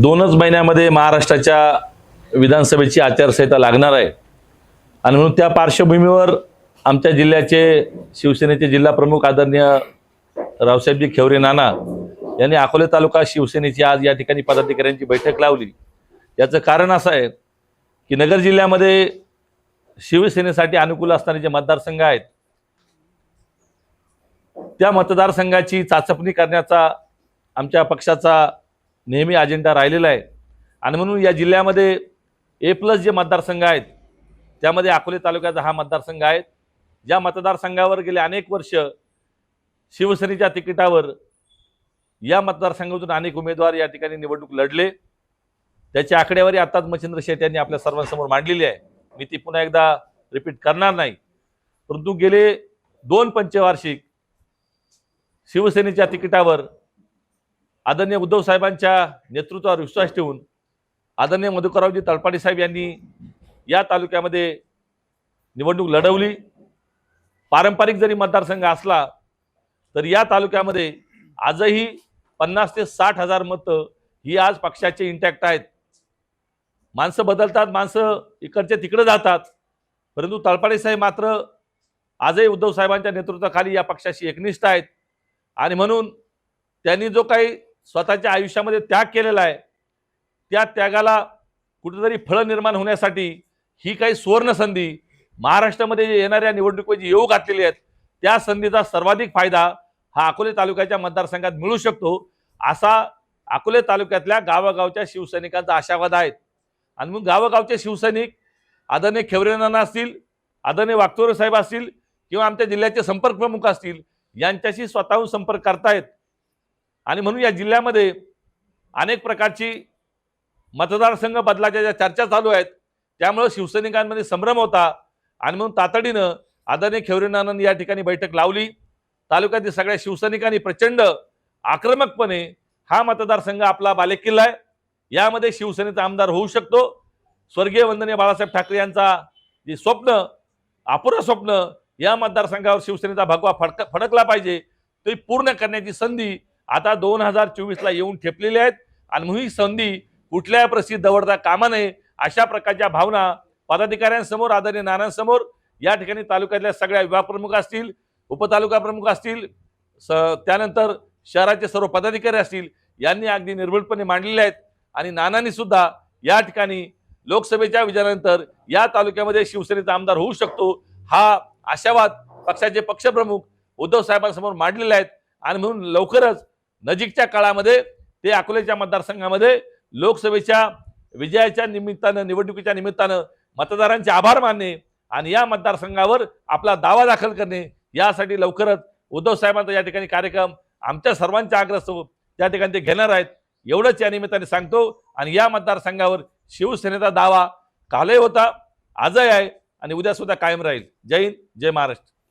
दोनच महिन्यामध्ये महाराष्ट्राच्या विधानसभेची आचारसंहिता लागणार आहे. आणि म्हणून त्या पार्श्वभूमीवर आमच्या जिल्ह्याचे शिवसेनेचे जिल्हा प्रमुख आदरणीय रावसाहेबजी खेवरे नाना यांनी अकोले तालुका शिवसेनेची आज या ठिकाणी पदाधिकाऱ्यांची बैठक लावली. याचं कारण असं आहे की नगर जिल्ह्यामध्ये शिवसेनेसाठी अनुकूल असणारे जे मतदारसंघ आहेत त्या मतदारसंघाची चाचपणी करण्याचा आमच्या पक्षाचा नेहमी अजेंडा राहिलेला आहे. आणि म्हणून या जिल्ह्यामध्ये ए प्लस जे मतदारसंघ आहेत त्यामध्ये अकोले तालुक्याचा हा मतदारसंघ आहे. ज्या मतदारसंघावर गेले अनेक वर्ष शिवसेनेच्या तिकिटावर या मतदारसंघातून अनेक उमेदवार या ठिकाणी निवडणूक लढले. त्याची आकडेवारी आत्ताच मच्छिंद्र शेठ यांनी आपल्या सर्वांसमोर मांडलेली आहे. मी ती पुन्हा एकदा रिपीट करणार नाही. परंतु गेले दोन पंचवार्षिक शिवसेनेच्या तिकिटावर आदरणीय उद्धव साहेबांच्या नेतृत्वावर विश्वास ठेवून आदरणीय मधुकररावजी तळपाडी साहेब यांनी या तालुक्यामध्ये निवडणूक लढवली. पारंपरिक जरी मतदारसंघ असला तर या तालुक्यामध्ये आजही पन्नास ते साठ हजार मतं ही आज पक्षाचे इंटॅक्ट आहेत. माणसं बदलतात माणसं इकडचे तिकडे जातात. परंतु तळपाडे साहेब मात्र आजही उद्धव साहेबांच्या नेतृत्वाखाली या पक्षाशी एकनिष्ठ आहेत. आणि म्हणून त्यांनी जो काही स्वतःच्या आयुष्यामध्ये त्याग केलेला आहे त्या त्यागाला कुठेतरी फळं निर्माण होण्यासाठी ही काही सुवर्ण संधी महाराष्ट्रामध्ये जे येणाऱ्या निवडणुकीची येऊ घातलेली आहेत त्या संधीचा सर्वाधिक फायदा हा अकोले तालुक्याच्या मतदारसंघात मिळू शकतो. असा अकोले तालुक्यातल्या गावागावच्या शिवसैनिकांचा आशावाद आहे. आणि मग गावागावचे शिवसैनिक आदरणीय खेवरेनाना असतील आदरणीय वागतोरे साहेब असतील किंवा आमच्या जिल्ह्याचे संपर्क प्रमुख असतील यांच्याशी स्वतःहून संपर्क करतायत. आणि म्हणून या जिल्ह्यामध्ये अनेक प्रकारची मतदारसंघ बदलाच्या ज्या चर्चा चालू आहेत त्यामुळं शिवसैनिकांमध्ये संभ्रम होता. आणि म्हणून तातडीनं आदरणीय खेवरेनानंद या ठिकाणी बैठक लावली. तालुक्यातील सगळ्या शिवसैनिकांनी प्रचंड आक्रमकपणे हा मतदारसंघ आपला बालेकिल्ला आहे. यामध्ये शिवसेनेचा आमदार होऊ शकतो. स्वर्गीय वंदनीय बाळासाहेब ठाकरे यांचा जे स्वप्न अपुरं स्वप्न या मतदारसंघावर शिवसेनेचा भगवा फडक फडकला पाहिजे. ते पूर्ण करण्याची संधी आता दोन हजार चोवीसला येऊन ठेपलेली आहेत. आणि ही संधी कुठल्याही प्रसिद्ध दवडता कामा नये. अशा प्रकारच्या भावना पदाधिकाऱ्यांसमोर आदरणीय नानांसमोर या ठिकाणी तालुक्यातल्या सगळ्या विभाग प्रमुख असतील उपतालुका प्रमुख असतील स त्यानंतर शहराचे सर्व पदाधिकारी असतील यांनी अगदी निर्भीडपणे मांडलेले आहेत. आणि नानांनी सुद्धा या ठिकाणी लोकसभेच्या विजयानंतर या तालुक्यामध्ये शिवसेनेचा आमदार होऊ शकतो. हा आशावाद पक्षाचे पक्षप्रमुख उद्धव साहेबांसमोर मांडलेले आहेत. आणि म्हणून लवकरच नजीकच्या काळामध्ये ते अकोलेच्या मतदारसंघामध्ये लोकसभेच्या विजयाच्या निमित्तानं निवडणुकीच्या निमित्तानं मतदारांचे आभार मानणे आणि या मतदारसंघावर आपला दावा दाखल करणे यासाठी लवकरच उद्धव साहेबांचा या ठिकाणी कार्यक्रम आमच्या सर्वांच्या आग्रह त्या ठिकाणी ते घेणार आहेत. एवढंच या निमित्ताने सांगतो. आणि या मतदारसंघावर शिवसेनेचा दावा कालही होता आजही आहे. आणि उद्या सुद्धा कायम राहील. जय हिंद जय महाराष्ट्र.